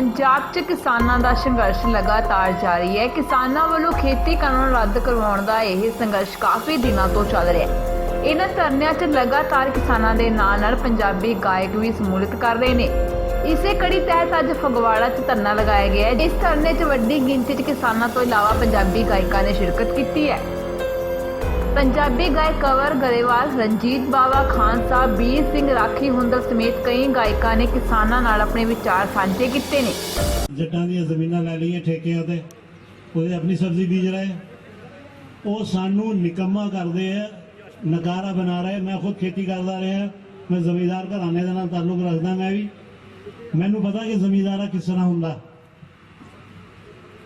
ਪੰਜਾਬ 'ਚ ਕਿਸਾਨਾਂ ਦਾ ਸੰਘਰਸ਼ ਲਗਾਤਾਰ ਜਾਰੀ ਹੈ। ਕਿਸਾਨਾਂ ਵੱਲੋਂ ਖੇਤੀ ਕਾਨੂੰਨ ਰੱਦ ਕਰਵਾਉਣ ਦਾ ਇਹ ਸੰਘਰਸ਼ ਕਾਫੀ ਦਿਨਾਂ ਤੋਂ ਚੱਲ ਰਿਹਾ ਹੈ। ਇਹਨਾਂ ਧਰਨਿਆਂ 'ਚ ਲਗਾਤਾਰ ਕਿਸਾਨਾਂ ਦੇ ਨਾਲ ਨਾਲ ਪੰਜਾਬੀ ਗਾਇਕ ਵੀ ਸਮੂਲਿਤ ਕਰ ਰਹੇ ਨੇ। ਇਸੇ ਕੜੀ ਤਹਿਤ ਅੱਜ ਫਗਵਾੜਾ 'ਚ ਧਰਨਾ ਲਗਾਇਆ ਗਿਆ ਹੈ। ਇਸ ਧਰਨੇ 'ਚ ਵੱਡੀ ਗਿਣਤੀ 'ਚ ਕਿਸਾਨਾਂ ਤੋਂ ਇਲਾਵਾ ਪੰਜਾਬੀ ਗਾਇਕਾਂ ਨੇ ਸ਼ਿਰਕਤ ਕੀਤੀ ਹੈ। ਪੰਜਾਬੀ ਗਾਇਕ ਕਵਰ ਗਰੇਵਾਲ, ਰਣਜੀਤ ਬਾਵਾ, ਖਾਨ ਸਾਹਿਬ ਵੀਰ ਸਿੰਘ, ਰਾਖੀ ਹੁੰਦਲ ਸਮੇਤ ਕਈ ਗਾਇਕਾਂ ਨੇ ਕਿਸਾਨਾਂ ਨਾਲ ਆਪਣੇ ਵਿਚਾਰ ਸਾਂਝੇ ਕੀਤੇ ਨੇ। ਜੱਟਾਂ ਦੀਆਂ ਜ਼ਮੀਨਾਂ ਲੈ ਲਈਆਂ ਠੇਕਿਆਂ ਤੇ। ਉਹਦੇ ਆਪਣੀ ਸਬਜ਼ੀ ਬੀਜ ਰਹੇ ਉਹ ਸਾਨੂੰ ਨਿਕੰਮਾ ਕਰਦੇ ਆ ਨਕਾਰਾ ਬਣਾ ਰਹੇ ਮੈਂ ਖੁਦ ਖੇਤੀ ਕਰਦਾ ਰਿਹਾ। ਮੈਂ ਜ਼ਮੀਂਦਾਰ ਘਰਾਣੇ ਦੇ ਨਾਲ ਤਾਲੁਕ ਰੱਖਦਾ ਮੈਂ ਵੀ। ਮੈਨੂੰ ਪਤਾ ਕਿ ਜ਼ਮੀਂਦਾਰਾ ਕਿਸ ਤਰ੍ਹਾਂ ਹੁੰਦਾ।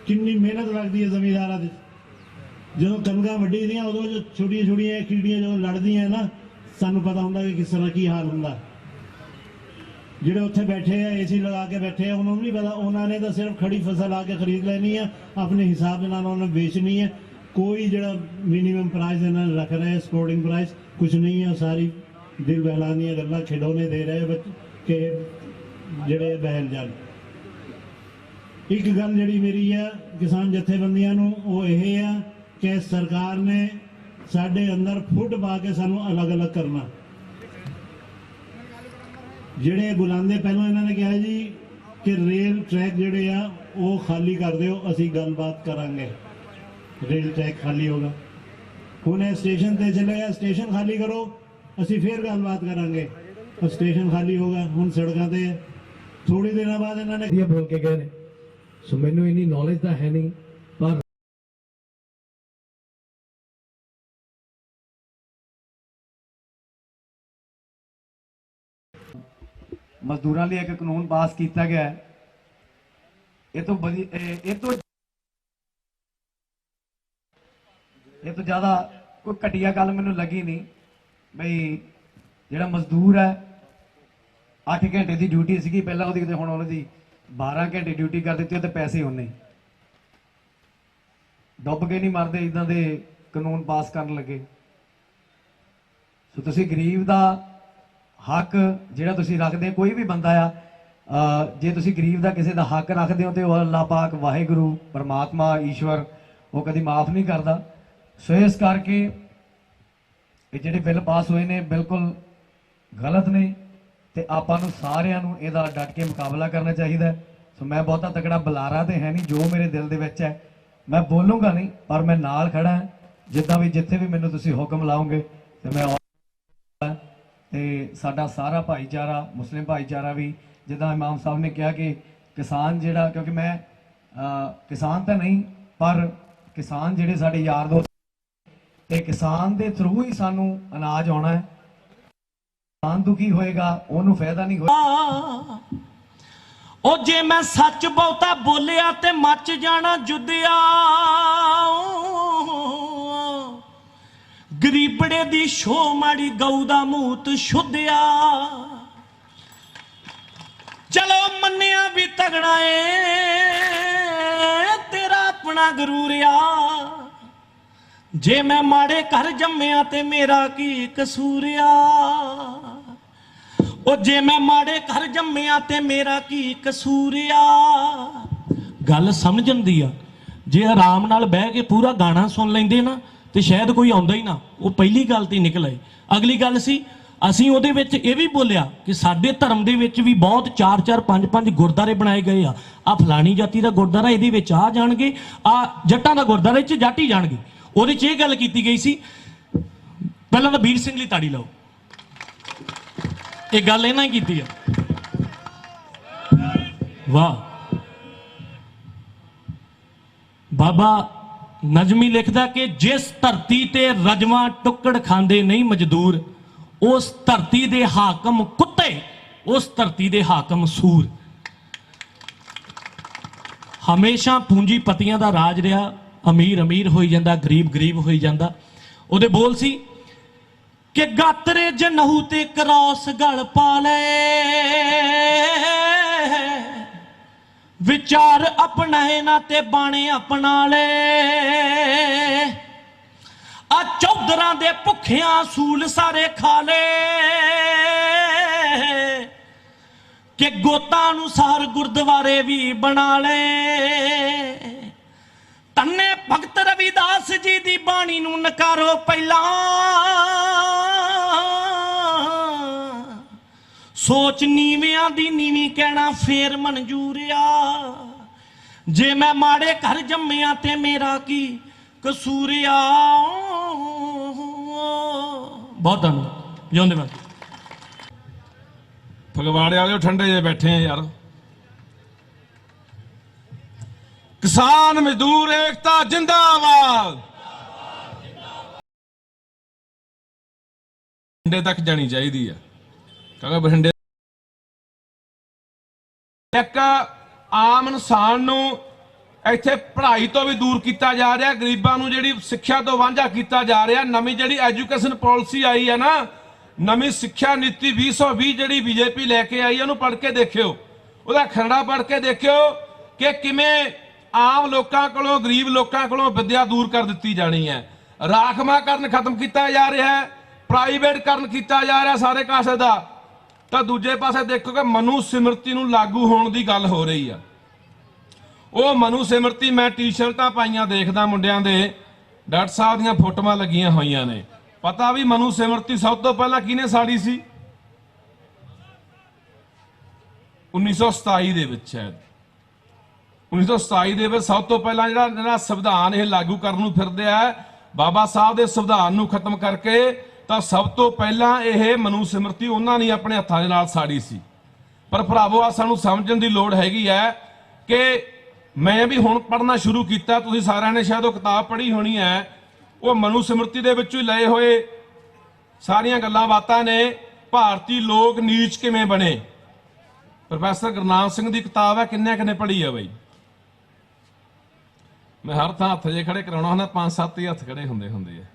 ਕਿੰਨੀ ਮਿਹਨਤ ਲੱਗਦੀ ਹੈ ਜ਼ਮੀਂਦਾਰਾਂ ਦੀ। ਜਦੋਂ ਕਣਕਾਂ ਵੱਢੀ ਦੀਆਂ, ਉਦੋਂ ਜੋ ਛੋਟੀਆਂ ਛੋਟੀਆਂ ਕੀੜੀਆਂ ਜਦੋਂ ਲੜਦੀਆਂ ਨਾ, ਸਾਨੂੰ ਪਤਾ ਹੁੰਦਾ ਕਿ ਕਿਸ ਤਰ੍ਹਾਂ ਕੀ ਹਾਲ ਹੁੰਦਾ। ਜਿਹੜੇ ਉੱਥੇ ਬੈਠੇ ਆ, ਏਸੀ ਲਗਾ ਕੇ ਬੈਠੇ ਆ, ਉਹਨਾਂ ਨੂੰ ਨਹੀਂ ਪਤਾ। ਉਹਨਾਂ ਨੇ ਤਾਂ ਸਿਰਫ ਖੜੀ ਫਸਲ ਆ ਕੇ ਖਰੀਦ ਲੈਣੀ ਆ, ਆਪਣੇ ਹਿਸਾਬ ਦੇ ਨਾਲ ਉਹਨਾਂ ਨੇ ਵੇਚਣੀ ਹੈ ਕੋਈ ਜਿਹੜਾ ਮਿਨੀਮਮ ਪ੍ਰਾਈਸ ਇਹਨਾਂ ਨੇ ਰੱਖ ਰਿਹਾ ਸਪੋਰਟਿੰਗ ਪ੍ਰਾਈਸ ਕੁਝ ਨਹੀਂ ਹੈ ਸਾਰੀ ਦਿਲ ਬਹਿਲਾਨੀਆਂ ਗੱਲਾਂ ਖਿਡੌਣੇ ਦੇ ਰਹੇ ਬੱਚ, ਕਿ ਜਿਹੜੇ ਬਹਿਲ ਜਾਣ। ਇੱਕ ਗੱਲ ਜਿਹੜੀ ਮੇਰੀ ਆ, ਕਿਸਾਨ ਜਥੇਬੰਦੀਆਂ ਨੂੰ, ਉਹ ਇਹ ਆ ਕਿ ਸਰਕਾਰ ਨੇ ਸਾਡੇ ਅੰਦਰ ਫੁੱਟ ਪਾ ਕੇ ਸਾਨੂੰ ਅਲੱਗ-ਅਲੱਗ ਕਰਨਾ। ਜਿਹੜੇ ਬੁਲਾਉਂਦੇ, ਪਹਿਲਾਂ ਇਹਨਾਂ ਨੇ ਕਿਹਾ ਜੀ ਕਿ ਰੇਲ ਟਰੈਕ ਜਿਹੜੇ ਆ, ਉਹ ਖਾਲੀ ਕਰ ਦਿਓ, ਅਸੀਂ ਗੱਲਬਾਤ ਕਰਾਂਗੇ। ਰੇਲ ਟਰੈਕ ਖਾਲੀ ਹੋਗਾ ਹੁਣ ਇਹ ਸਟੇਸ਼ਨ ਤੇ ਚਲੇ ਗਿਆ ਸਟੇਸ਼ਨ ਖਾਲੀ ਕਰੋ, ਅਸੀਂ ਫੇਰ ਗੱਲਬਾਤ ਕਰਾਂਗੇ। ਉਹ ਸਟੇਸ਼ਨ ਖਾਲੀ ਹੋਗਾ ਹੁਣ ਸੜਕਾਂ ਤੇ। ਥੋੜੀ ਦਿਨਾਂ ਬਾਅਦ ਇਹਨਾਂ ਨੇ ਵਧੀਆ ਬੋਲ ਕੇ ਗਏ ਨੇ। ਸੋ ਮੈਨੂੰ ਇਨੀ ਨੌਲੇਜ ਤਾਂ ਹੈ ਨਹੀਂ। ਮਜ਼ਦੂਰਾਂ ਲਈ ਇੱਕ ਕਾਨੂੰਨ ਪਾਸ ਕੀਤਾ ਗਿਆ ਹੈ। ਇਹ ਤੋਂ ਵਧੀ- ਇਹ ਇਹ ਤੋਂ ਇਹ ਤੋਂ ਜ਼ਿਆਦਾ ਕੋਈ ਘਟੀਆ ਗੱਲ ਮੈਨੂੰ ਲੱਗੀ ਨਹੀਂ ਬਈ ਜਿਹੜਾ ਮਜ਼ਦੂਰ ਹੈ 8 ਘੰਟੇ ਦੀ ਡਿਊਟੀ ਸੀਗੀ, ਪਹਿਲਾਂ ਉਹਦੀ ਤੇ ਹੁਣ ਉਹਦੀ 12 ਘੰਟੇ ਡਿਊਟੀ ਕਰ ਦਿੱਤੀ ਤੇ ਪੈਸੇ ਉਹਨੇ। ਡੁੱਬ ਕੇ ਨਹੀਂ ਮਰਦੇ ਇਦਾਂ ਦੇ ਕਾਨੂੰਨ ਪਾਸ ਕਰਨ ਲੱਗੇ। ਸੋ ਤੁਸੀਂ ਗਰੀਬ ਦਾ ਹੱਕ ਜਿਹੜਾ ਤੁਸੀਂ ਰੱਖਦੇ, ਕੋਈ ਵੀ ਬੰਦਾ ਆ ਜੇ ਤੁਸੀਂ ਗਰੀਬ ਦਾ ਕਿਸੇ ਦਾ ਹੱਕ ਰੱਖਦੇ ਹੋ ਤੇ ਉਹ ਅੱਲਾਹ ਪਾਕ ਵਾਹਿਗੁਰੂ, ਪਰਮਾਤਮਾ, ਈਸ਼ਵਰ, ਉਹ ਕਦੀ ਮਾਫ ਨਹੀਂ ਕਰਦਾ। ਸੋ ਇਸ ਕਰਕੇ ਇਹ ਜਿਹੜੇ ਬਿੱਲ ਪਾਸ ਹੋਏ ਨੇ, ਬਿਲਕੁਲ ਗਲਤ ਨੇ ਤੇ ਆਪਾਂ ਨੂੰ ਸਾਰਿਆਂ ਨੂੰ ਇਹਦਾ ਡਟ ਕੇ ਮੁਕਾਬਲਾ ਕਰਨਾ ਚਾਹੀਦਾ। ਸੋ ਮੈਂ ਬਹੁਤਾ ਤਕੜਾ ਬੁਲਾਰਾ ਤੇ ਹੈ ਨਹੀਂ, ਜੋ ਮੇਰੇ ਦਿਲ ਦੇ ਵਿੱਚ ਹੈ। ਮੈਂ ਬੋਲੂੰਗਾ ਨਹੀਂ, ਪਰ ਮੈਂ ਨਾਲ ਖੜਾ ਹਾਂ। ਜਿੱਦਾਂ ਵੀ ਜਿੱਥੇ ਵੀ ਮੈਨੂੰ ਤੁਸੀਂ ਹੁਕਮ ਲਾਓਗੇ ਤੇ ਮੈਂ ਤੇ ਸਾਡਾ ਸਾਰਾ ਭਾਈਚਾਰਾ, ਮੁਸਲਿਮ ਭਾਈਚਾਰਾ ਵੀ, ਜਿੱਦਾਂ ਇਮਾਮ ਸਾਹਿਬ ਨੇ ਕਿਹਾ ਕਿ ਕਿਸਾਨ ਜਿਹੜਾ, ਕਿਉਂਕਿ ਮੈਂ ਕਿਸਾਨ ਤਾਂ ਨਹੀਂ, ਪਰ ਕਿਸਾਨ ਜਿਹੜੇ ਸਾਡੇ ਯਾਰ ਦੋਸਤ ਤੇ ਕਿਸਾਨ ਦੇ ਥਰੂ ਹੀ ਸਾਨੂੰ ਅਨਾਜ ਆਉਣਾ ਹੈ। ਕਿਸਾਨ ਦੁਖੀ ਹੋਏਗਾ, ਉਹਨੂੰ ਫਾਇਦਾ ਨਹੀਂ ਹੋਏਗਾ। ਉਹ ਜੇ ਮੈਂ ਸੱਚ ਬਹੁਤਾ ਬੋਲਿਆ ਤੇ ਮੱਚ ਜਾਣਾ ਜੁੱਦਿਆ। ਗਰੀਬੜੇ ਦੀ ਸ਼ੋ ਮਾੜੀ ਗਊ ਦਾ ਮੂਤ ਸ਼ੁੱਧਿਆ ਚਲੋ ਮੰਨਿਆ ਵੀ ਤਗੜਾ ਏ, ਤੇਰਾ ਆਪਣਾ ਗਰੂਰਿਆ ਜੇ ਮੈਂ ਮਾੜੇ ਘਰ ਜੰਮਿਆ ਤੇ ਮੇਰਾ ਕੀ ਕਸੂਰਿਆ ਉਹ ਜੇ ਮੈਂ ਮਾੜੇ ਘਰ ਜੰਮਿਆ ਤੇ ਮੇਰਾ ਕੀ ਕਸੂਰਿਆ ਗੱਲ ਸਮਝਣ ਦੀ ਆ। ਜੇ ਆਰਾਮ ਨਾਲ ਬਹਿ ਕੇ ਪੂਰਾ ਗਾਣਾ ਸੁਣ ਲੈਂਦੇ ਨਾ ਤੇ ਸ਼ਾਇਦ ਕੋਈ ਆਉਂਦਾ ਹੀ ਨਾ। ਉਹ ਪਹਿਲੀ ਗੱਲ ਤੇ ਨਿਕਲ ਆਏ। ਅਗਲੀ ਗੱਲ ਸੀ, ਅਸੀਂ ਉਹਦੇ ਵਿੱਚ ਇਹ ਵੀ ਬੋਲਿਆ ਕਿ ਸਾਡੇ ਧਰਮ ਦੇ ਵਿੱਚ ਵੀ ਬਹੁਤ 4-4 5-5 ਗੁਰਦਾਰੇ ਬਣਾਏ ਗਏ ਆ। ਆ ਫਲਾਣੀ ਜਾਤੀ ਦਾ ਗੁਰਦਾਰਾ, ਇਹਦੇ ਵਿੱਚ ਆ ਜਾਣਗੇ ਆ ਜੱਟਾਂ ਦਾ ਗੁਰਦਾਰੇ ਚ ਜੱਟ ਹੀ ਜਾਣਗੇ। ਉਹਦੇ ਚ ਇਹ ਗੱਲ ਕੀਤੀ ਗਈ ਸੀ, ਪਹਿਲਾਂ ਤਾਂ ਵੀਰ ਸਿੰਘ ਲਈ ਤਾੜੀ ਲਾਓ। ਇਹ ਗੱਲ ਇਹਨਾਂ ਹੀ ਕੀਤੀ ਆ। ਵਾਹ। ਬਾਬਾ ਨਜਮੀ ਲਿਖਦਾ ਕਿ ਜਿਸ ਧਰਤੀ ਤੇ ਰਜਵਾ ਟੁੱਕੜ ਖਾਂਦੇ ਨਹੀਂ ਮਜ਼ਦੂਰ, ਉਸ ਧਰਤੀ ਦੇ ਹਾਕਮ ਕੁੱਤੇ, ਉਸ ਧਰਤੀ ਦੇ ਹਾਕਮ ਸੂਰ। ਹਮੇਸ਼ਾ ਪੂੰਜੀਪਤੀਆਂ ਦਾ ਰਾਜ ਰਿਹਾ, ਅਮੀਰ ਅਮੀਰ ਹੋਈ ਜਾਂਦਾ, ਗਰੀਬ ਗਰੀਬ ਹੋਈ ਜਾਂਦਾ। ਉਹਦੇ ਬੋਲ ਸੀ ਕਿ ਗਾਤਰੇ ਜਨਹੂ ਤੇ ਕਰਾਸ ਗਲ ਪਾ ਲੈ। ਵਿਚਾਰ ਅਪਣਾਏ ਨਾ ਤੇ ਬਾਣੇ ਅਪਣਾ ਲੈ ਆ ਚੌਧਰਾਂ ਦੇ ਭੁੱਖਿਆਂ ਸੂਲ ਸਾਰੇ ਖਾ ਲੈ। ਕਿ ਗੋਤਾਂ ਅਨੁਸਾਰ ਗੁਰਦੁਆਰੇ ਵੀ ਬਣਾ ਲੈ। ਤੰਨੇ ਭਗਤ ਰਵਿਦਾਸ ਜੀ ਦੀ ਬਾਣੀ ਨੂੰ ਨਕਾਰੋ ਪਹਿਲਾਂ। ਸੋਚ ਨੀਵਿਆਂ ਦੀ ਨੀਵੀਂ ਕਹਿਣਾ ਫੇਰ ਮਨਜੂਰਿਆ। ਜੇ ਮੈਂ ਮਾੜੇ ਘਰ ਜੰਮਿਆ ਤੇ ਮੇਰਾ ਕੀ ਕਸੂਰਿਆ? ਬਹੁਤ ਧੰਨਵਾਦ। ਜਿਉਂਦੇ ਮੈਂ ਫਗਵਾੜੇ ਵਾਲਿਓ ਠੰਡੇ ਜੇ ਬੈਠੇ ਆ ਯਾਰ। ਕਿਸਾਨ ਮਜ਼ਦੂਰ ਏਕਤਾ ਜਿੰਦਾਬਾਦ। ਬਠਿੰਡੇ ਤੱਕ ਜਾਣੀ ਚਾਹੀਦੀ ਆ। ਕਿਉਂਕਿ ਬਠਿੰਡੇ ਇੱਕ ਆਮ ਇਨਸਾਨ ਨੂੰ ਇੱਥੇ ਪੜ੍ਹਾਈ ਤੋਂ ਵੀ ਦੂਰ ਕੀਤਾ ਜਾ ਰਿਹਾ, ਗਰੀਬਾਂ ਨੂੰ ਜਿਹੜੀ ਸਿੱਖਿਆ ਤੋਂ ਵਾਂਝਾ ਕੀਤਾ ਜਾ ਰਿਹਾ, ਨਵੀਂ ਜਿਹੜੀ ਐਜੂਕੇਸ਼ਨ ਪਾਲਿਸੀ ਆਈ ਹੈ ਨਾ, ਨਵੀਂ ਸਿੱਖਿਆ ਨੀਤੀ 2020 ਜਿਹੜੀ ਬੀਜੇਪੀ ਲੈ ਕੇ ਆਈ, ਉਹਨੂੰ ਪੜ੍ਹ ਕੇ ਦੇਖਿਓ। ਉਹਦਾ ਖਰੜਾ ਪੜ੍ਹ ਕੇ ਦੇਖਿਓ ਕਿ ਕਿਵੇਂ ਆਮ ਲੋਕਾਂ ਕੋਲੋਂ, ਗਰੀਬ ਲੋਕਾਂ ਕੋਲੋਂ ਵਿੱਦਿਆ ਦੂਰ ਕਰ ਦਿੱਤੀ ਜਾਣੀ ਹੈ। ਰਾਖਵਾਂਕਰਨ ਖਤਮ ਕੀਤਾ ਜਾ ਰਿਹਾ ਹੈ ਪ੍ਰਾਈਵੇਟਕਰਨ ਕੀਤਾ ਜਾ ਰਿਹਾ ਸਾਰੇ ਕਾਸੇ ਦਾ। ਤਾਂ ਦੂਜੇ ਪਾਸੇ ਦੇਖੋ ਕਿ ਮਨੂ ਸਿਮਰਤੀ ਨੂੰ ਲਾਗੂ ਹੋਣ ਦੀ ਗੱਲ ਹੋ ਰਹੀ ਆ। ਉਹ ਮਨੂ ਸਿਮਰਤੀ, ਮੈਂ ਟੀ-ਸ਼ਰਟਾਂ ਪਾਈਆਂ ਦੇਖਦਾ ਮੁੰਡਿਆਂ ਦੇ, ਡਾਕਟਰ ਸਾਹਿਬ ਦੀਆਂ ਫੋਟੋਆਂ ਲੱਗੀਆਂ ਹੋਈਆਂ ਨੇ। ਪਤਾ ਵੀ ਮਨੂ ਸਿਮਰਤੀ ਸਭ ਤੋਂ ਪਹਿਲਾਂ ਕਿਹਨੇ ਸਾੜੀ ਸੀ? 1927 ਦੇ ਵਿੱਚ ਸ਼ਾਇਦ। 1927 ਦੇ ਵਿੱਚ ਸਭ ਤੋਂ ਪਹਿਲਾਂ ਜਿਹੜਾ ਜਿਹੜਾ ਸੰਵਿਧਾਨ ਇਹ ਲਾਗੂ ਕਰਨ ਨੂੰ ਫਿਰਦੇ ਆ, ਬਾਬਾ ਸਾਹਿਬ ਦੇ ਸੰਵਿਧਾਨ ਨੂੰ ਖਤਮ ਕਰਕੇ ਤਾਂ ਸਭ ਤੋਂ ਪਹਿਲਾਂ ਇਹ ਮਨੂ ਸਿਮਰਤੀ ਉਹਨਾਂ ਨੇ ਆਪਣੇ ਹੱਥਾਂ ਦੇ ਨਾਲ ਸਾੜੀ ਸੀ। ਪਰ ਭਰਾਵੋ ਆ ਸਾਨੂੰ ਸਮਝਣ ਦੀ ਲੋੜ ਹੈਗੀ ਹੈ ਕਿ ਮੈਂ ਵੀ ਹੁਣ ਪੜ੍ਹਨਾ ਸ਼ੁਰੂ ਕੀਤਾ, ਤੁਸੀਂ ਸਾਰਿਆਂ ਨੇ ਸ਼ਾਇਦ ਉਹ ਕਿਤਾਬ ਪੜ੍ਹੀ ਹੋਣੀ ਹੈ। ਉਹ ਮਨੂ ਸਿਮਰਤੀ ਦੇ ਵਿੱਚੋਂ ਹੀ ਲਏ ਹੋਏ ਸਾਰੀਆਂ ਗੱਲਾਂ ਬਾਤਾਂ ਨੇ। ਭਾਰਤੀ ਲੋਕ ਨੀਚ ਕਿਵੇਂ ਬਣੇ? ਪ੍ਰੋਫੈਸਰ ਗੁਰਨਾਮ ਸਿੰਘ ਦੀ ਕਿਤਾਬ ਹੈ, ਕਿੰਨੇ ਕਿੰਨੇ ਪੜ੍ਹੀ ਹੈ ਬਈ? ਮੈਂ ਹਰ ਥਾਂ ਹੱਥ ਜੇ ਖੜੇ ਕਰਾਉਣਾ ਹੁੰਦਾ, ਪੰਜ ਸੱਤ ਹੀ ਹੱਥ ਖੜੇ ਹੁੰਦੇ ਹੁੰਦੇ ਆ।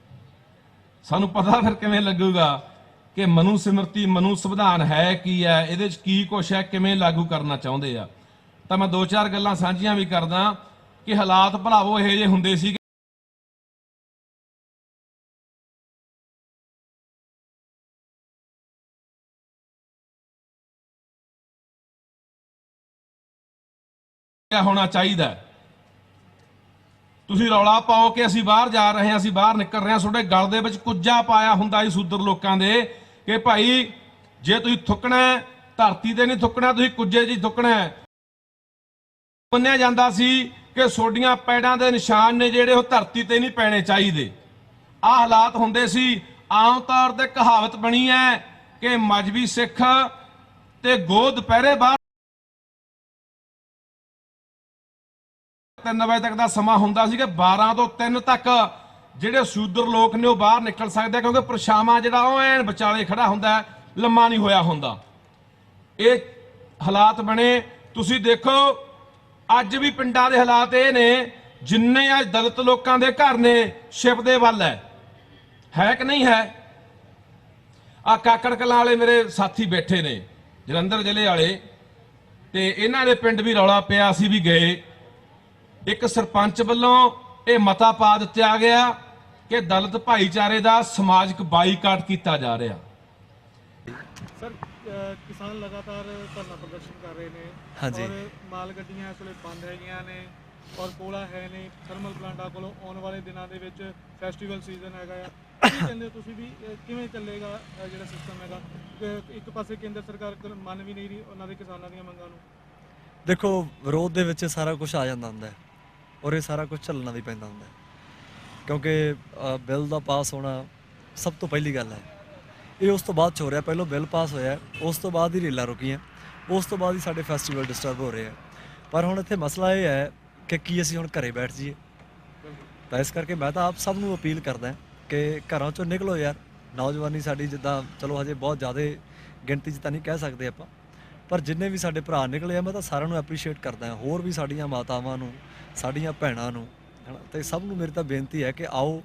ਸਾਨੂੰ ਪਤਾ ਫਿਰ ਕਿਵੇਂ ਲੱਗੂਗਾ ਕਿ ਮਨੂ ਸਿਮਰਤੀ, ਮਨੂ ਸੰਵਿਧਾਨ ਹੈ ਕੀ ਹੈ, ਇਹਦੇ ਵਿੱਚ ਕੀ ਕੁਛ ਹੈ, ਕਿਵੇਂ ਲਾਗੂ ਕਰਨਾ ਚਾਹੁੰਦੇ ਆ। ਤਾਂ ਮੈਂ ਦੋ ਚਾਰ ਗੱਲਾਂ ਸਾਂਝੀਆਂ ਵੀ ਕਰਦਾ ਕਿ ਹਾਲਾਤ ਭਰਾਵੋ ਇਹੋ ਜਿਹੇ ਹੁੰਦੇ ਸੀ ਹੋਣਾ ਚਾਹੀਦਾ ਤੁਸੀਂ ਰੌਲਾ ਪਾਓ ਕਿ ਅਸੀਂ ਬਾਹਰ ਜਾ ਰਹੇ ਹਾਂ, ਅਸੀਂ ਬਾਹਰ ਨਿਕਲ ਰਹੇ ਹਾਂ। ਤੁਹਾਡੇ ਗਲ ਦੇ ਵਿੱਚ ਕੁੱਜਾ ਪਾਇਆ ਹੁੰਦਾ ਸੀ ਸੂਦਰ ਲੋਕਾਂ ਦੇ ਕਿ ਭਾਈ, ਜੇ ਤੁਸੀਂ ਥੁੱਕਣਾ ਧਰਤੀ ਤੇ ਨਹੀਂ ਥੁੱਕਣਾ, ਤੁਸੀਂ ਕੁੱਜੇ 'ਚ ਥੁੱਕਣਾ ਮੰਨਿਆ ਜਾਂਦਾ ਸੀ ਕਿ ਸੋਡੀਆਂ ਪੈੜਾਂ ਦੇ ਨਿਸ਼ਾਨ ਨੇ ਜਿਹੜੇ ਉਹ ਧਰਤੀ ਤੇ ਨਹੀਂ ਪੈਣੇ ਚਾਹੀਦੇ। ਆ ਹਾਲਾਤ ਹੁੰਦੇ ਸੀ। ਆਮ ਤੌਰ ਤੇ ਕਹਾਵਤ ਬਣੀ ਹੈ ਕਿ ਮਜਬੀ ਸਿੱਖ ਤੇ ਗੋਦ ਦੁਪਹਿਰੇ 3 ਵਜੇ ਤੱਕ ਦਾ ਸਮਾਂ ਹੁੰਦਾ ਸੀ ਕਿ 12 ਤੋਂ 3 ਤੱਕ ਜਿਹੜੇ ਸ਼ੂਦਰ ਲੋਕ ਨੇ ਉਹ ਬਾਹਰ ਨਿਕਲ ਸਕਦੇ ਕਿਉਂਕਿ ਪਰਛਾਵਾਂ ਜਿਹੜਾ ਉਹ ਐਨ ਵਿਚਾਲੇ ਖੜਾ ਹੁੰਦਾ, ਲੰਮਾ ਨਹੀਂ ਹੋਇਆ ਹੁੰਦਾ। ਇਹ ਹਾਲਾਤ ਬਣੇ। ਤੁਸੀਂ ਦੇਖੋ, ਅੱਜ ਵੀ ਪਿੰਡਾਂ ਦੇ ਹਾਲਾਤ ਇਹ ਨੇ, ਜਿੰਨੇ ਅੱਜ ਦਲਿਤ ਲੋਕਾਂ ਦੇ ਘਰ ਨੇ ਸ਼ਿਪ ਦੇ ਵੱਲ ਹੈ। ਹੈ ਕਿ ਨਹੀਂ ਹੈ? ਆ ਕਾਕੜ ਕਲਾਂ ਵਾਲੇ ਮੇਰੇ ਸਾਥੀ ਬੈਠੇ ਨੇ, ਜਲੰਧਰ ਜ਼ਿਲ੍ਹੇ ਵਾਲੇ, ਤੇ ਇਹਨਾਂ ਦੇ ਪਿੰਡ ਵੀ ਰੌਲਾ ਪਿਆ, ਅਸੀਂ ਵੀ ਗਏ। ਇੱਕ ਸਰਪੰਚ ਵੱਲੋਂ ਇਹ ਮਤਾ ਪਾ ਦਿੱਤਾ ਗਿਆ ਕਿ ਦਲਿਤ ਭਾਈਚਾਰੇ ਦਾ ਸਮਾਜਿਕ ਬਾਈਕਾਟ ਕੀਤਾ ਜਾ ਰਿਹਾ। ਸਰ ਕਿਸਾਨ ਲਗਾਤਾਰ ਧਰਨਾ ਪ੍ਰਦਰਸ਼ਨ ਕਰ ਰਹੇ ਨੇ ਹਾਂਜੀ। ਔਰ ਮਾਲ ਗੱਡੀਆਂ ਇਸ ਵੇਲੇ ਬੰਦ ਹੈਗੀਆਂ ਨੇ ਔਰ ਕੋਲਾ ਹੈ ਨਹੀਂ। ਥਰਮਲ ਪਲਾਂਟਾਂ ਕੋਲੋਂ ਆਉਣ ਵਾਲੇ ਦਿਨਾਂ ਦੇ ਵਿੱਚ ਫੈਸਟੀਵਲ ਸੀਜ਼ਨ ਹੈਗਾ ਆ। ਕੀ ਕਹਿੰਦੇ ਹੋ ਤੁਸੀਂ ਵੀ ਕਿਵੇਂ ਚੱਲੇਗਾ ਜਿਹੜਾ ਸਿਸਟਮ ਹੈਗਾ? ਕਿ ਇੱਕ ਪਾਸੇ ਕੇਂਦਰ ਸਰਕਾਰ ਕੋਲ ਮੰਨ ਵੀ ਨਹੀਂ ਰਹੀ ਉਹਨਾਂ ਦੇ ਕਿਸਾਨਾਂ ਦੀਆਂ ਮੰਗਾਂ ਨੂੰ। ਦੇਖੋ ਵਿਰੋਧ ਦੇ ਵਿੱਚ ਸਾਰਾ ਕੁਝ ਆ ਜਾਂਦਾ ਹੁੰਦਾ ਹੈ। ਔਰ ਇਹ ਸਾਰਾ ਕੁਝ ਝੱਲਣਾ ਵੀ ਪੈਂਦਾ ਹੁੰਦਾ ਹੈ। ਕਿਉਂਕਿ ਬਿੱਲ ਦਾ ਪਾਸ ਹੋਣਾ ਸਭ ਤੋਂ ਪਹਿਲੀ ਗੱਲ ਹੈ। ਇਹ ਉਸ ਤੋਂ ਬਾਅਦ 'ਚ ਹੋ ਰਿਹਾ, ਪਹਿਲਾਂ ਬਿੱਲ ਪਾਸ ਹੋਇਆ, ਉਸ ਤੋਂ ਬਾਅਦ ਹੀ ਰੇਲਾਂ ਰੁਕੀਆਂ, ਉਸ ਤੋਂ ਬਾਅਦ ਹੀ ਸਾਡੇ ਫੈਸਟੀਵਲ ਡਿਸਟਰਬ ਹੋ ਰਹੇ ਆ। ਪਰ ਹੁਣ ਇੱਥੇ ਮਸਲਾ ਇਹ ਹੈ ਕਿ ਕੀ ਅਸੀਂ ਹੁਣ ਘਰੇ ਬੈਠ ਜਾਈਏ। ਤਾਂ ਇਸ ਕਰਕੇ ਮੈਂ ਤਾਂ ਆਪ ਸਭ ਨੂੰ ਅਪੀਲ ਕਰਦਾ ਕਿ ਘਰਾਂ ਚੋਂ ਨਿਕਲੋ ਯਾਰ। ਨੌਜਵਾਨੀ ਸਾਡੀ ਜਿੱਦਾਂ, ਚਲੋ ਹਜੇ ਬਹੁਤ ਜ਼ਿਆਦਾ ਗਿਣਤੀ 'ਚ ਤਾਂ ਨਹੀਂ ਕਹਿ ਸਕਦੇ ਆਪਾਂ। ਪਰ ਜਿੰਨੇ ਵੀ ਸਾਡੇ ਭਰਾ ਨਿਕਲੇ ਆ, ਮੈਂ ਤਾਂ ਸਾਰਿਆਂ ਨੂੰ ਐਪਰੀਸ਼ੀਏਟ ਕਰਦਾ ਹਾਂ। ਹੋਰ ਵੀ ਸਾਡੀਆਂ ਮਾਤਾਵਾਂ ਨੂੰ, ਸਾਡੀਆਂ ਭੈਣਾਂ ਨੂੰ ਹਨਾ ਤੇ ਸਭ ਨੂੰ ਮੇਰੀ ਤਾਂ ਬੇਨਤੀ ਹੈ ਕਿ ਆਓ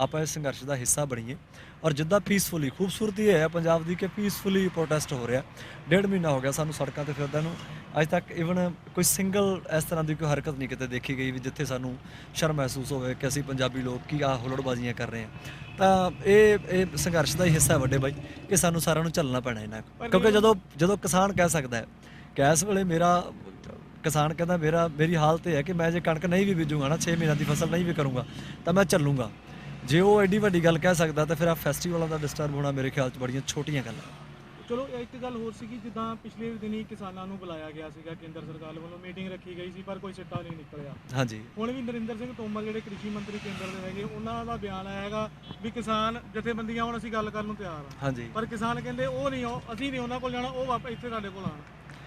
ਆਪਾਂ ਇਸ ਸੰਘਰਸ਼ ਦਾ ਹਿੱਸਾ ਬਣੀਏ। ਔਰ ਜਿੱਦਾਂ ਪੀਸਫੁਲੀ ਖੂਬਸੂਰਤੀ ਹੈ ਪੰਜਾਬ ਦੀ ਕਿ ਪੀਸਫੁਲੀ ਪ੍ਰੋਟੈਸਟ ਹੋ ਰਿਹਾ। ਡੇਢ ਮਹੀਨਾ ਹੋ ਗਿਆ ਸਾਨੂੰ ਸੜਕਾਂ ਤੇ ਫਿਰਦਿਆਂ ਨੂੰ। ਅੱਜ ਤੱਕ ਇਵਨ ਕੋਈ ਸਿੰਗਲ ਇਸ ਤਰ੍ਹਾਂ ਦੀ ਕੋਈ ਹਰਕਤ ਨਹੀਂ ਕਿਤੇ ਦੇਖੀ ਗਈ ਵੀ ਜਿੱਥੇ ਸਾਨੂੰ ਸ਼ਰਮ ਮਹਿਸੂਸ ਹੋਵੇ ਕਿ ਅਸੀਂ ਪੰਜਾਬੀ ਲੋਕ ਕੀ ਆ ਹੁਲੜਬਾਜ਼ੀਆਂ ਕਰ ਰਹੇ ਹਾਂ। ਤਾਂ ਇਹ ਇਹ ਸੰਘਰਸ਼ ਦਾ ਹੀ ਹਿੱਸਾ ਹੈ ਵੱਡੇ ਬਾਈ ਕਿ ਸਾਨੂੰ ਸਾਰਿਆਂ ਨੂੰ ਚੱਲਣਾ ਪੈਣਾ ਇਹਨਾਂ। ਕਿਉਂਕਿ ਜਦੋਂ ਜਦੋਂ ਕਿਸਾਨ ਕਹਿ ਸਕਦਾ ਹੈ ਕਿ ਇਸ ਵੇਲੇ ਮੇਰਾ ਕਿਸਾਨ ਕਹਿੰਦਾ ਮੇਰਾ ਮੇਰੀ ਹਾਲਤ ਇਹ ਹੈ ਕਿ ਮੈਂ ਜੇ ਕਣਕ ਨਹੀਂ ਵੀ ਬੀਜੂਗਾ ਨਾ 6 ਮਹੀਨਿਆਂ ਦੀ ਫਸਲ ਨਹੀਂ ਵੀ ਕਰੂੰਗਾ ਤਾਂ ਮੈਂ ਚੱਲੂੰਗਾ। ਜੇ ਉਹ ਐਡੀ ਵੱਡੀ ਗੱਲ ਕਹਿ ਸਕਦਾ ਤਾਂ ਫਿਰ ਆ ਫੈਸਟੀਵਲਾਂ ਦਾ ਡਿਸਟਰਬ ਹੋਣਾ ਮੇਰੇ ਖਿਆਲ 'ਚ ਬੜੀਆਂ ਛੋਟੀਆਂ ਗੱਲਾਂ। ਚਲੋ ਇੱਕ ਗੱਲ ਹੋਰ ਸੀਗੀ ਜਿੱਦਾਂ ਪਿਛਲੇ ਦਿਨੀ ਕਿਸਾਨਾਂ ਨੂੰ ਬੁਲਾਇਆ ਗਿਆ ਸੀਗਾ ਕੇਂਦਰ ਸਰਕਾਰ ਵੱਲੋਂ ਮੀਟਿੰਗ ਰੱਖੀ ਗਈ ਸੀ ਪਰ ਕੋਈ ਸਿੱਟਾ ਨਹੀਂ ਨਿਕਲਿਆ। ਹਾਂਜੀ। ਹੁਣ ਵੀ ਨਰਿੰਦਰ ਸਿੰਘ ਤੋਮਰ ਜਿਹੜੇ ਕ੍ਰਿਸ਼ੀ ਮੰਤਰੀ ਕੇਂਦਰ ਦੇ ਹੈਗੇ ਉਹਨਾਂ ਦਾ ਬਿਆਨ ਆਇਆ ਹੈਗਾ ਵੀ ਕਿਸਾਨ ਜਥੇਬੰਦੀਆਂ ਹੁਣ ਅਸੀਂ ਗੱਲ ਕਰਨ ਨੂੰ ਤਿਆਰ ਆ। ਹਾਂਜੀ। ਪਰ ਕਿਸਾਨ ਕਹਿੰਦੇ ਉਹ ਨਹੀਂ ਉਹ ਅਸੀਂ ਨਹੀਂ ਉਹਨਾਂ ਕੋਲ ਜਾਣਾ ਉਹ ਵਾਪਸ ਇੱਥੇ ਸਾਡੇ ਕੋਲ ਆਣ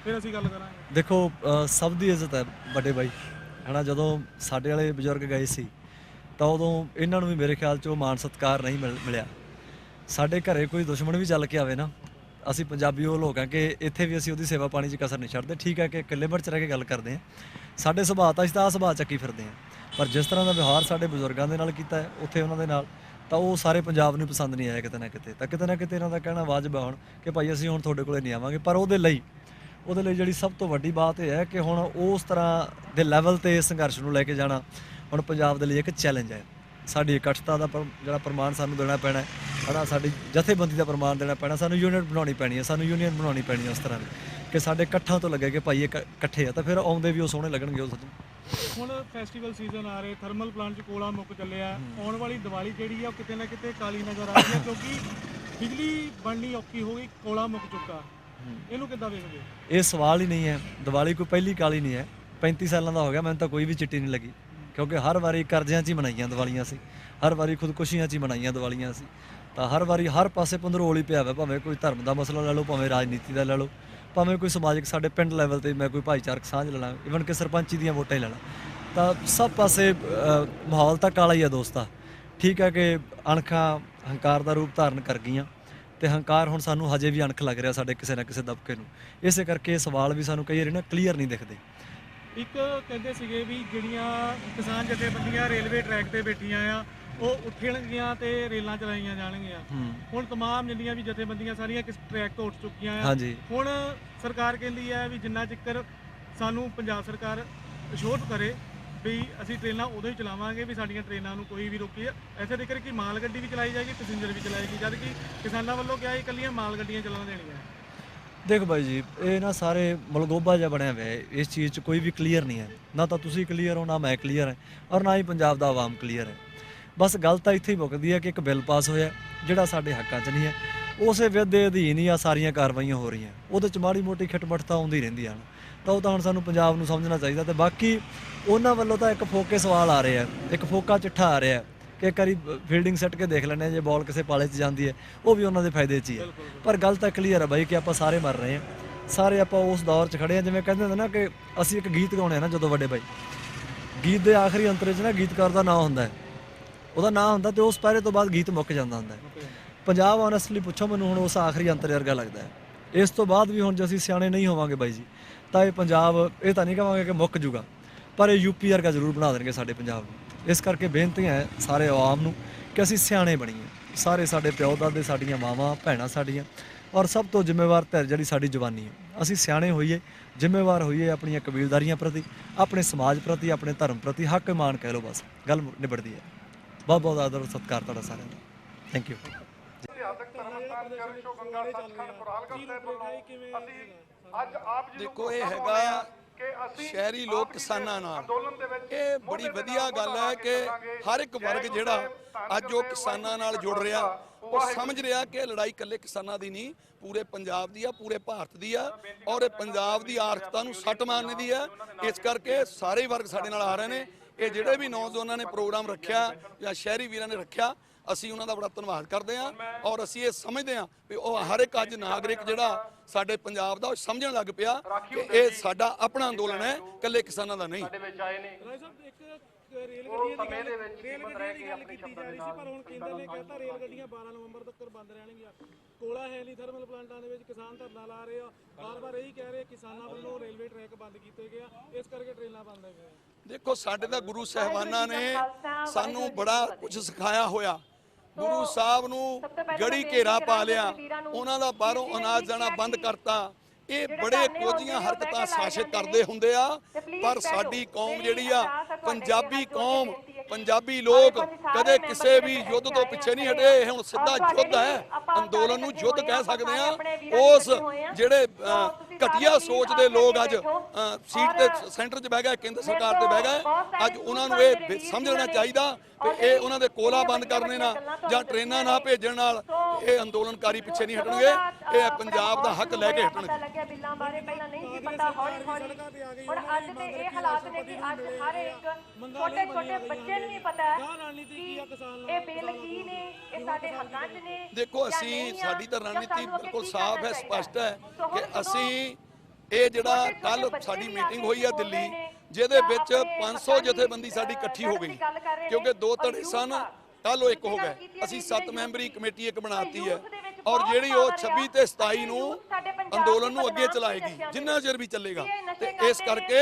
ਫਿਰ ਅਸੀਂ ਗੱਲ ਕਰਾਂਗੇ। ਦੇਖੋ ਅ, ਸਭ ਦੀ ਇੱਜ਼ਤ ਹੈ ਵੱਡੇ ਬਾਈ। ਹਨਾ ਜਦੋਂ ਸਾਡੇ ਵਾਲੇ ਬਜ਼ੁਰਗ ਗਏ ਸੀ ਤਾਂ ਉਦੋਂ ਇਹਨਾਂ ਨੂੰ ਵੀ ਮੇਰੇ ਖਿਆਲ 'ਚ ਉਹ ਮਾਣ ਸਤਿਕਾਰ ਨਹੀਂ ਮਿਲ- ਮਿਲਿਆ। ਸਾਡੇ ਘਰੇ ਕੋਈ ਦੁਸ਼ਮਣ ਵੀ ਚੱਲ ਕੇ ਆਵੇ ਨਾ ਅਸੀਂ ਪੰਜਾਬੀ ਉਹ ਲੋਕ ਆ ਕਿ ਇੱਥੇ ਵੀ ਅਸੀਂ ਉਹਦੀ ਸੇਵਾ ਪਾਣੀ 'ਚ ਕਸਰ ਨਹੀਂ ਛੱਡਦੇ। ਠੀਕ ਹੈ ਕਿ ਕਿੱਲੇ ਮਰ ਚ ਰਹਿ ਕੇ ਗੱਲ ਕਰਦੇ ਆ। ਸਾਡੇ ਸੁਭਾਅ ਤਾਂ ਅਸੀਂ ਤਾਂ ਆਹ ਸੁਭਾਅ ਚੱਕੀ ਫਿਰਦੇ ਆ। ਪਰ ਜਿਸ ਤਰ੍ਹਾਂ ਦਾ ਵਿਵਹਾਰ ਸਾਡੇ ਬਜ਼ੁਰਗਾਂ ਦੇ ਨਾਲ ਕੀਤਾ ਹੈ ਉੱਥੇ ਉਹਨਾਂ ਦੇ ਨਾਲ ਤਾਂ ਉਹ ਸਾਰੇ ਪੰਜਾਬ ਨੂੰ ਪਸੰਦ ਨਹੀਂ ਆਇਆ ਕਿਤੇ ਨਾ ਕਿਤੇ। ਤਾਂ ਕਿਤੇ ਨਾ ਕਿਤੇ ਇਹਨਾਂ ਦਾ ਕਹਿਣਾ ਵਾਜਬ ਹੈ ਹੁਣ ਕਿ ਭਾਈ ਅਸੀਂ ਹੁਣ ਤੁਹਾਡੇ ਕੋਲੇ ਨਹੀਂ ਆਵਾਂਗੇ ਪਰ ਉਹਦੇ ਲਈ ਉਹਦੇ ਲਈ ਜਿਹੜੀ ਸਭ ਤੋਂ ਵੱਡੀ ਬਾਤ ਇਹ ਹੈ ਕਿ ਹੁਣ ਉਸ ਤਰ੍ਹਾਂ ਦੇ ਲੈਵਲ ਤੇ ਸੰਘਰਸ਼ ਨੂੰ ਲੈ ਕੇ ਜਾਣਾ ਹੁਣ ਪੰਜਾਬ ਦੇ ਲਈ ਇੱਕ ਚੈਲੰਜ ਹੈ। ਸਾਡੀ ਇਕੱਠਤਾ ਦਾ ਜਿਹੜਾ ਪ੍ਰਮਾਣ ਸਾਨੂੰ ਦੇਣਾ ਪੈਣਾ ਹੈ ਹਨਾ? ਸਾਡੀ ਜਥੇਬੰਦੀ ਦਾ ਪ੍ਰਮਾਣ ਦੇਣਾ ਪੈਣਾ ਸਾਨੂੰ ਯੂਨੀਅਨ ਬਣਾਉਣੀ ਪੈਣੀ ਹੈ ਸਾਨੂੰ ਯੂਨੀਅਨ ਬਣਾਉਣੀ ਪੈਣੀ ਹੈ ਉਸ ਤਰ੍ਹਾਂ ਦੀ ਕਿ ਸਾਡੇ ਇਕੱਠਾਂ ਤੋਂ ਲੱਗੇ ਕਿ ਭਾਈ ਇਹ ਇਕ- ਇਕੱਠੇ ਆ ਤਾਂ ਫਿਰ ਆਉਂਦੇ ਵੀ ਉਹ ਸੋਹਣੇ ਲੱਗਣਗੇ ਉਹ ਸੱਚ ਹੁਣ ਫੈਸਟੀਵਲ ਸੀਜ਼ਨ ਆ ਰਹੇ ਥਰਮਲ ਪਲਾਂਟ 'ਚ ਕੋਲਾ ਮੁੱਕ ਚੱਲਿਆ ਆਉਣ ਵਾਲੀ ਦੀਵਾਲੀ ਜਿਹੜੀ ਆ? ਉਹ ਕਿਤੇ ਨਾ ਕਿਤੇ ਕਾਲੀ ਨਜ਼ਰ ਆ ਰਹੀ ਹੈ ਕਿਉਂਕਿ ਬਿਜਲੀ ਬਣਨੀ ਔਖੀ ਹੋ ਗਈ ਕੋਲਾ ਮੁੱਕ ਚੁੱਕਾ। ਇਹਨੂੰ ਕਿੱਦਾਂ ਵੇਖਦੇ ਹੋ? ਇਹ ਸਵਾਲ ਹੀ ਨਹੀਂ ਹੈ। ਦੀਵਾਲੀ ਕੋਈ ਪਹਿਲੀ ਕਾਲੀ ਨਹੀਂ ਹੈ। 35 ਸਾਲਾਂ ਦਾ ਹੋ ਗਿਆ ਮੈਨੂੰ ਤਾਂ ਕੋਈ ਵੀ ਚਿੱਟੀ ਨਹੀਂ ਲੱਗੀ। ਕਿਉਂਕਿ ਹਰ ਵਾਰੀ ਕਰਜ਼ਿਆਂ 'ਚ ਹੀ ਮਨਾਈਆਂ ਦੀਵਾਲੀਆਂ ਸੀ। ਹਰ ਵਾਰੀ ਖੁਦਕੁਸ਼ੀਆਂ 'ਚ ਹੀ ਮਨਾਈਆਂ ਦੀਵਾਲੀਆਂ ਸੀ। ਤਾਂ ਹਰ ਵਾਰੀ ਹਰ ਪਾਸੇ ਪੰਦਰੋਲ ਹੀ ਪਿਆ ਹੋਇਆ ਭਾਵੇਂ ਕੋਈ ਧਰਮ ਦਾ ਮਸਲਾ ਲੈ ਲਓ ਭਾਵੇਂ ਰਾਜਨੀਤੀ ਦਾ ਲੈ ਲਓ ਭਾਵੇਂ ਕੋਈ ਸਮਾਜਿਕ ਸਾਡੇ ਪਿੰਡ ਲੈਵਲ ਤੇ ਮੈਂ ਕੋਈ ਭਾਈਚਾਰਕ ਸਾਂਝ ਲੈ ਲਾਂ ਇਵਨ ਕਿ ਸਰਪੰਚੀ ਦੀਆਂ ਵੋਟਾਂ ਹੀ ਲੈ ਲਾਂ। ਤਾਂ ਸਭ ਪਾਸੇ ਮਾਹੌਲ ਤਾਂ ਕਾਲਾ ਹੀ ਆ ਦੋਸਤਾ। ਠੀਕ ਹੈ ਕਿ ਅਣਖਾਂ ਹੰਕਾਰ ਦਾ ਰੂਪ ਧਾਰਨ ਕਰ ਗਈਆਂ। ਤੇ ਹੰਕਾਰ ਹੁਣ ਸਾਨੂੰ ਹਜੇ ਵੀ ਅਣਖ ਲੱਗ ਰਿਹਾ ਸਾਡੇ ਕਿਸੇ ਨਾ ਕਿਸੇ ਦਬਕੇ ਨੂੰ ਇਸੇ ਕਰਕੇ ਇਹ ਸਵਾਲ ਵੀ ਸਾਨੂੰ ਕਈ ਵਾਰੀ ਨਾ ਕਲੀਅਰ ਨਹੀਂ ਦਿਖਦੇ ਇੱਕ ਕਹਿੰਦੇ ਸੀਗੇ ਵੀ ਜਿਹੜੀਆਂ ਕਿਸਾਨ ਜਥੇਬੰਦੀਆਂ ਰੇਲਵੇ ਟਰੈਕ ਤੇ ਬੈਠੀਆਂ ਆ ਉਹ ਉੱਠਣਗੀਆਂ ਤੇ ਰੇਲਾਂ ਚਲਾਈਆਂ ਜਾਣਗੀਆਂ ਹੂੰ ਹੁਣ तमाम ਜਿੰਨੀਆਂ ਵੀ ਜਥੇਬੰਦੀਆਂ ਸਾਰੀਆਂ ਕਿਸ ਟਰੈਕ ਤੋਂ ਉੱਠ ਚੁੱਕੀਆਂ ਆ ਹਾਂਜੀ ਹੁਣ ਸਰਕਾਰ ਕਹਿੰਦੀ ਹੈ ਵੀ ਜਿੰਨਾ ਚਿਰ ਸਾਨੂੰ ਪੰਜਾਬ ਸਰਕਾਰ ਅਸ਼ੋਰ ਕਰੇ ਵੀ ਅਸੀਂ ਟ੍ਰੇਨਾਂ ਉਦੋਂ ਹੀ ਚਲਾਵਾਂਗੇ ਵੀ ਸਾਡੀਆਂ ਟ੍ਰੇਨਾਂ ਨੂੰ ਕੋਈ ਵੀ ਰੋਕੀ ਐਸੇ ਤੱਕ ਕਿ ਮਾਲ ਗੱਡੀ ਵੀ ਚਲਾਈ ਜਾਏਗੀ, ਪੈਸੇਂਜਰ ਵੀ ਚਲਾਏਗੀ, ਜਦ ਕਿ ਕਿਸਾਨਾਂ ਵੱਲੋਂ ਕਿਹਾ ਇਹ ਇਕੱਲੀਆਂ ਮਾਲ ਗੱਡੀਆਂ ਚੱਲਣ ਦੇਣੀਆਂ। ਦੇਖੋ ਬਾਈ ਜੀ, ਇਹ ਨਾ ਸਾਰੇ ਮਲਗੋਬਾ ਜਿਹਾ ਬਣਿਆ ਹੋਇਆ ਹੈ। ਇਸ ਚੀਜ਼ 'ਚ ਕੋਈ ਵੀ ਕਲੀਅਰ ਨਹੀਂ ਹੈ। ਨਾ ਤਾਂ ਤੁਸੀਂ ਕਲੀਅਰ ਹੋ, ਨਾ ਮੈਂ ਕਲੀਅਰ ਹਾਂ ਔਰ ਨਾ ਹੀ ਪੰਜਾਬ ਦਾ ਆਵਾਮ ਕਲੀਅਰ ਹੈ। ਬਸ ਗੱਲ ਤਾਂ ਇੱਥੇ ਹੀ ਮੁੱਕਦੀ ਹੈ ਕਿ ਇੱਕ ਬਿੱਲ ਪਾਸ ਹੋਇਆ, ਜਿਹੜਾ ਸਾਡੇ ਹੱਕਾਂ 'ਚ ਨਹੀਂ ਹੈ। ਉਸੇ ਵਿਧ ਦੇ ਅਧੀਨ ਹੀ ਆ ਸਾਰੀਆਂ ਕਾਰਵਾਈਆਂ ਹੋ ਰਹੀਆਂ। ਉਹਦੇ 'ਚ ਮਾੜੀ ਮੋਟੀ ਖਿਟਮਟ ਤਾਂ ਆਉਂਦੀ ਰਹਿੰਦੀ ਹਨ ਤਾਂ ਉਹ ਤਾਂ ਹੁਣ ਸਾਨੂੰ ਪੰਜਾਬ ਨੂੰ ਸਮਝਣਾ ਚਾਹੀਦਾ ਤੇ ਬਾਕੀ ਉਹਨਾਂ ਵੱਲੋਂ ਤਾਂ ਇੱਕ ਫੋਕੇ ਸਵਾਲ ਆ ਰਹੇ ਆ, ਇੱਕ ਫੋਕਾ ਚਿੱਠਾ ਆ ਰਿਹਾ ਕਿ ਇੱਕ ਵਾਰੀ ਫੀਲਡਿੰਗ ਸੈੱਟ ਕੇ ਦੇਖ ਲੈਂਦੇ ਹਾਂ ਜੇ ਬਾਲ ਕਿਸੇ ਪਾਲੇ 'ਚ ਜਾਂਦੀ ਹੈ, ਉਹ ਵੀ ਉਹਨਾਂ ਦੇ ਫਾਇਦੇ 'ਚ ਹੀ ਹੈ ਪਰ ਗੱਲ ਤਾਂ ਕਲੀਅਰ ਹੈ ਬਾਈ ਕਿ ਆਪਾਂ ਸਾਰੇ ਮਰ ਰਹੇ ਹਾਂ ਸਾਰੇ ਆਪਾਂ ਉਸ ਦੌਰ 'ਚ ਖੜੇ ਹਾਂ ਜਿਵੇਂ ਕਹਿੰਦੇ ਹੁੰਦੇ ਨਾ ਕਿ ਅਸੀਂ ਇੱਕ ਗੀਤ ਗਾਉਣੇ ਆ ਨਾ ਜਦੋਂ ਵੱਡੇ ਬਾਈ। ਗੀਤ ਦੇ ਆਖਰੀ ਅੰਤਰੇ 'ਚ ਨਾ ਗੀਤਕਾਰ ਦਾ ਨਾਂ ਹੁੰਦਾ ਹੈ। ਉਹਦਾ ਨਾਂ ਹੁੰਦਾ ਤੇ ਉਸ ਪੈਰੇ ਤੋਂ ਬਾਅਦ ਗੀਤ ਮੁੱਕ ਜਾਂਦਾ ਹੁੰਦਾ ਹੈ। ਪੰਜਾਬ ਓਨੈਸਟਲੀ ਪੁੱਛੋ ਮੈਨੂੰ ਹੁਣ ਉਸ ਆਖਰੀ ਅੰਤਰ ਵਰਗਾ ਲੱਗਦਾ ਹੈ। ਇਸ ਤੋਂ ਬਾਅਦ ਵੀ ਹੁਣ ਜੇ ਅਸੀਂ ਸਿਆਣੇ ਨਹੀਂ ਹੋਵਾਂਗੇ ਬਾਈ ਜੀ, ਤਾਂ ਇਹ ਪੰਜਾਬ, ਇਹ ਤਾਂ ਨਹੀਂ ਕਹਾਂਗੇ ਕਿ ਮੁੱਕ ਜੂਗਾ, ਪਰ ਇਹ ਯੂਪੀ ਵਰਗਾ ਜ਼ਰੂਰ ਬਣਾ ਦੇਣਗੇ ਸਾਡੇ ਪੰਜਾਬ ਨੂੰ। ਇਸ ਕਰਕੇ ਬੇਨਤੀ ਹੈ ਸਾਰੇ ਆਵਾਮ ਨੂੰ ਕਿ ਅਸੀਂ ਸਿਆਣੇ ਬਣੀਏ। ਸਾਰੇ ਸਾਡੇ ਪਿਓ ਦਾਦੇ, ਸਾਡੀਆਂ ਮਾਵਾਂ, ਭੈਣਾਂ ਸਾਡੀਆਂ, ਔਰ ਸਭ ਤੋਂ ਜ਼ਿੰਮੇਵਾਰ ਧਿਰ ਜਿਹੜੀ ਸਾਡੀ ਜਵਾਨੀ ਹੈ। ਅਸੀਂ ਸਿਆਣੇ ਹੋਈਏ, ਜ਼ਿੰਮੇਵਾਰ ਹੋਈਏ ਆਪਣੀਆਂ ਕਬੀਲਦਾਰੀਆਂ ਪ੍ਰਤੀ, ਆਪਣੇ ਸਮਾਜ ਪ੍ਰਤੀ, ਆਪਣੇ ਧਰਮ ਪ੍ਰਤੀ, ਹੱਕ ਇਮਾਨ ਕਹਿ ਲਓ ਬਸ, ਗੱਲ ਨਿਬੜਦੀ ਹੈ। ਬਹੁਤ ਬਹੁਤ ਆਦਰ, ਸਤਿਕਾਰ ਤੁਹਾਡਾ ਸਾਰਿਆਂ ਦਾ। ਥੈਂਕ ਯੂ ਦੇਖੋ ਇਹ ਹੈਗਾ ਸ਼ਹਿਰੀ ਲੋਕ ਕਿਸਾਨਾਂ ਨਾਲ। ਇਹ ਬੜੀ ਵਧੀਆ ਗੱਲ ਹੈ ਕਿ ਹਰ ਇੱਕ ਵਰਗ ਜਿਹੜਾ ਅੱਜ ਉਹ ਕਿਸਾਨਾਂ ਨਾਲ ਜੁੜ ਰਿਹਾ ਉਹ ਸਮਝ ਰਿਹਾ ਕਿ ਲੜਾਈ ਇਕੱਲੇ ਕਿਸਾਨਾਂ ਦੀ ਨਹੀਂ ਪੂਰੇ ਪੰਜਾਬ ਦੀ ਆ ਪੂਰੇ ਭਾਰਤ ਦੀ ਆ ਔਰ ਇਹ ਪੰਜਾਬ ਦੀ ਆਰਥਿਕਤਾ ਨੂੰ ਸੱਟ ਮਾਰਨੇ ਦੀ ਆ ਇਸ ਕਰਕੇ ਸਾਰੇ ਵਰਗ ਸਾਡੇ ਨਾਲ ਆ ਰਹੇ ਨੇ। ਇਹ ਜਿਹੜੇ ਵੀ ਨੌਜਵਾਨਾਂ ਨੇ ਪ੍ਰੋਗਰਾਮ ਰੱਖਿਆ ਜਾਂ ਸ਼ਹਿਰੀ ਵੀਰਾਂ ਨੇ ਰੱਖਿਆ ਅਸੀਂ ਉਹਨਾਂ ਦਾ ਬੜਾ ਧੰਨਵਾਦ ਕਰਦੇ ਹਾਂ ਔਰ ਅਸੀਂ ਇਹ ਸਮਝਦੇ ਹਾਂ ਵੀ ਉਹ ਹਰ ਇੱਕ ਅੱਜ ਨਾਗਰਿਕ ਜਿਹੜਾ ਸਾਡੇ ਪੰਜਾਬ ਦਾ ਉਹ ਸਮਝਣ ਲੱਗ ਪਿਆ ਕਿ ਇਹ ਸਾਡਾ ਆਪਣਾ ਅੰਦੋਲਨ ਹੈ ਇਕੱਲੇ ਕਿਸਾਨਾਂ ਦਾ ਨਹੀਂ। ਰਾਜ ਸਾਹਿਬ ਇੱਕ ਰੇਲ ਗੱਡੀਆਂ ਦੀ ਗੱਲ ਰੇਲ ਗੱਡੀਆਂ ਦੀ ਗੱਲ ਕੀਤੀ ਜਾ ਰਹੀ ਸੀ ਪਰ ਹੁਣ ਕੇਂਦਰ ਨੇ ਕਹਿਤਾ ਰੇਲ ਗੱਡੀਆਂ 12 ਨਵੰਬਰ ਤੱਕ ਬੰਦ ਰਹਿਣਗੀਆਂ। ਕੋਲਾ ਹੈ ਨਹੀਂ ਥਰਮਲ ਪਲਾਂਟਾਂ ਦੇ ਵਿੱਚ ਕਿਸਾਨ ਧਰਨਾ ਲਾ ਰਹੇ ਆ। ਬਾਰ-ਬਾਰ ਇਹੀ ਕਹਿ ਰਹੇ ਕਿਸਾਨਾਂ ਵੱਲੋਂ ਰੇਲਵੇ ਟਰੈਕ ਬੰਦ ਕੀਤੇ ਗਏ ਆ। ਇਸ ਕਰਕੇ ਟ੍ਰੇਨਾਂ ਬੰਦ ਹੋ ਗਈਆਂ। ਦੇਖੋ ਸਾਡੇ ਤਾਂ ਗੁਰੂ ਸਾਹਿਬਾਨਾਂ ਨੇ ਸਾਨੂੰ ਬੜਾ ਕੁਝ ਸਿਖਾਇਆ ਹੋਇਆ। ਗੁਰੂ ਸਾਹਿਬ ਨੂੰ ਗੜੀ ਘੇਰਾ ਪਾ ਲਿਆ। ਉਹਨਾਂ ਦਾ ਬਾਹਰੋਂ ਅਨਾਜ ਜਾਣਾ ਬੰਦ ਕਰਤਾ। ਇਹ ਬੜੇ ਕੋਝੀਆਂ ਹਰਕਤਾਂ ਸ਼ਾਸਿਤ ਕਰਦੇ ਹੁੰਦੇ ਆ ਪਰ ਸਾਡੀ ਕੌਮ ਜਿਹੜੀ ਆ ਪੰਜਾਬੀ ਕੌਮ ਪੰਜਾਬੀ ਲੋਕ ਕਦੇ ਕਿਸੇ ਵੀ ਯੁੱਧ ਤੋਂ ਪਿੱਛੇ ਨਹੀਂ ਹਟੇ ਇਹ ਹੁਣ ਸਿੱਧਾ ਯੁੱਧ ਹੈ। ਅੰਦੋਲਨ ਨੂੰ ਯੁੱਧ ਕਹਿ ਸਕਦੇ ਆ ਉਸ ਜਿਹੜੇ ਘਟੀਆ ਸੋਚ ਦੇ ਲੋਕ ਅੱਜ ਸੀਟ ਤੇ ਸੈਂਟਰ 'ਚ ਬਹਿ ਗਏ ਕੇਂਦਰ ਸਰਕਾਰ ਤੇ ਬਹਿ ਗਏ ਅੱਜ ਉਹਨਾਂ ਨੂੰ ਇਹ ਸਮਝਣਾ ਚਾਹੀਦਾ ਕਿ ਇਹ ਉਹਨਾਂ ਦੇ ਕੋਲਾ ਬੰਦ ਕਰਨੇ ਨਾਲ ਜਾਂ ਟ੍ਰੇਨਾਂ ਨਾ ਭੇਜਣ ਨਾਲ ਇਹ ਅੰਦੋਲਨਕਾਰੀ ਪਿੱਛੇ ਨਹੀਂ ਹਟਣਗੇ। ਇਹ ਪੰਜਾਬ ਦਾ ਹੱਕ ਲੈ ਕੇ ਪਤਾ ਹਟਣਗੇ। ਲੱਗਿਆ ਬਿੱਲਾਂ ਬਾਰੇ ਪਹਿਲਾਂ ਨਹੀਂ ਸੀ ਪਤਾ ਹੌਲੀ ਹੌਲੀ। ਹੁਣ ਅੱਜ ਤੇ ਇਹ ਹਾਲਾਤ ਨੇ ਕਿ ਅੱਜ ਹਰ ਇੱਕ ਛੋਟੇ ਛੋਟੇ ਬੱਚੇ ਨੂੰ ਵੀ ਪਤਾ ਹੈ ਕਿ ਇਹ ਬਿੱਲ ਕੀ ਨੇ ਇਹ ਸਾਡੇ ਹੱਕਾਂ 'ਚ ਨੇ? ਦੇਖੋ ਅਸੀਂ ਨਹੀਂ ਸਾਡੀ ਤਾਂ ਰਣਨੀਤੀ ਬਿਲਕੁਲ ਸਾਫ਼ ਹੈ। ਸਪਸ਼ਟ ਹੈ ਕਿ ਅਸੀਂ ਇਹ ਜਿਹੜਾ ਕੱਲ ਸਾਡੀ ਮੀਟਿੰਗ ਹੋਈ ਹੈ ਦਿੱਲੀ ਜਿਹਦੇ ਵਿੱਚ ਆਪਣੇ 500 ਹੱਕਾਂ ਦੀ, ਜਥੇਬੰਦੀ ਸਾਡੀ ਇਕੱਠੀ ਹੋ ਗਈ ਕਿਉਂਕਿ ਦੋ ਧੜੇ ਸਨ। ਕੱਲ ਉਹ ਇੱਕ ਹੋ ਗਏ ਅਸੀਂ ਵੀ 7 youth ਮੈਂਬਰੀ ਕਮੇਟੀ ਇੱਕ ਬਣਾਤੀ ਹੈ ਔਰ ਜਿਹੜੀ ਉਹ power ਆ। 26 ਤੇ 27 ਨੂੰ ਅੰਦੋਲਨ ਨੂੰ ਅੱਗੇ ਚਲਾਏਗੀ ਜਿੰਨਾ ਚਿਰ ਵੀ ਚੱਲੇਗਾ ਤੇ ਇਸ ਕਰਕੇ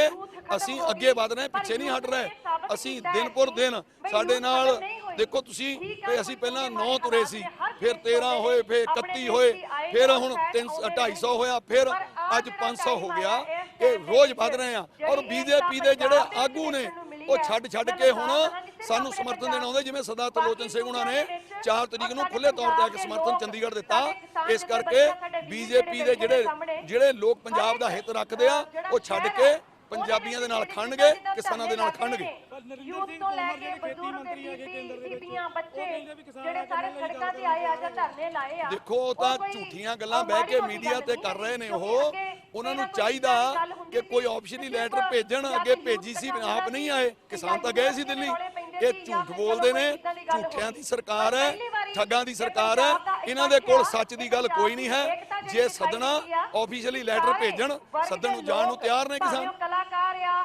ਅਸੀਂ ਅੱਗੇ। ਵਧ ਰਹੇ ਪਿੱਛੇ ਨਹੀਂ ਹਟ ਰਹੇ ਅਸੀਂ ਕੀਤਾ ਦਿਨ ਸਾਡੇ ਨਾਲ। ਦੇਖੋ ਤੁਸੀਂ ਹੈ, ਅਸੀਂ ਪਹਿਲਾਂ ਸਾਡੇ 9 ਤੁਰੇ ਸੀ ਫਿਰ ਚੀਜ਼ 13 ਹੋਏ ਫਿਰ ਆਪਣੇ 31 ਦੇਸ਼ ਹੋਏ ਫਿਰ ਹੁਣ ਸ਼ਾਇਦ 3 ਆਉਂਦੇ 250 ਹੋਇਆ ਫਿਰ ਅੱਜ ਜਿਹੜਾ 500 ਹੋ ਗਿਆ ਇਹ ਰੋਜ਼ ਵਧ ਰਹੇ ਆ। ਔਰ ਬੀਜੇਪੀ ਦੇ ਜਿਹੜੇ ਆਗੂ ਨੇ ਉਹ। ਛੱਡ ਛੱਡ ਕੇ ਹੁਣ ਸਾਨੂੰ ਸਮਰਥਨ ਦੇਣ ਆਉਂਦੇ ਜਿਵੇਂ ਸਰਦਾਰ ਤਰਲੋਚਨ ਸਿੰਘ ਉਹਨਾਂ ਨੇ ਬਾਕੀ ਸੂਬਿਆਂ 4 ਦੇ ਤਰੀਕ ਨੂੰ ਖੁੱਲੇ ਤੌਰ ਤੇ ਆ ਕੇ ਸਮਰਥਨ ਚੰਡੀਗੜ੍ਹ ਦਿੱਤਾ। ਇਸ ਕਰਕੇ ਬੀਜੇਪੀ ਦੇ ਜਿਹੜੇ ਜਿਹੜੇ ਲੋਕ ਪੰਜਾਬ ਦਾ ਹਿੱਤ ਰੱਖਦੇ ਆ ਉਹ ਛੱਡ ਕੇ ਪੰਜਾਬੀਆਂ ਦੇ ਨਾਲ ਖੜਨਗੇ ਕਿਸਾਨਾਂ ਦੇ ਨਾਲ ਖੜਨਗੇ ਯੂਥ ਤੋਂ ਲੈ ਕੇ ਬਜ਼ੁਰਗ ਬੀਬੀ ਬੀਬੀਆਂ ਬੱਚੇ ਜਿਹੜੇ ਸਾਰੇ ਸੜਕਾਂ ਤੇ ਆਏ ਅੱਜ ਧਰਨੇ ਲਾਏ ਆ ਦੇਖੋ ਉਹ ਤਾਂ ਝੂਠੀਆਂ ਗੱਲਾਂ ਬਹਿ ਕੇ ਮੀਡੀਆ ਤੇ ਕਰ ਰਹੇ ਨੇ। ਉਹ ਉਹਨਾਂ ਨੂੰ ਚਾਹੀਦਾ ਕਿ ਕੋਈ ਆਪਸ਼ਨਲੀ ਲੈਟਰ ਭੇਜਣ ਅੱਗੇ ਭੇਜੀ ਸੀ ਆਪ ਨਹੀਂ ਆਏ ਕਿਸਾਨ ਤਾਂ ਗਏ ਸੀ ਦਿੱਲੀ। ਇਹ ਝੂਠ ਬੋਲਦੇ ਨੇ ਝੂਠਿਆਂ ਦੀ ਸਰਕਾਰ ਹੈ ਠੱਗਾਂ ਦੀ ਸਰਕਾਰ ਹੈ ਇਹਨਾਂ ਦੇ ਕੋਲ ਸੱਚ ਦੀ ਗੱਲ ਕੋਈ ਨਹੀਂ ਹੈ। ਜੇ ਸੱਦਣਾ ਆਫੀਸ਼ੀਅਲੀ ਲੈਟਰ ਭੇਜਣ ਸੱਦਣ ਨੂੰ ਜਾਣ ਨੂੰ ਤਿਆਰ ਨੇ ਕਿਸਾਨ। ਕਲਾਕਾਰ ਆ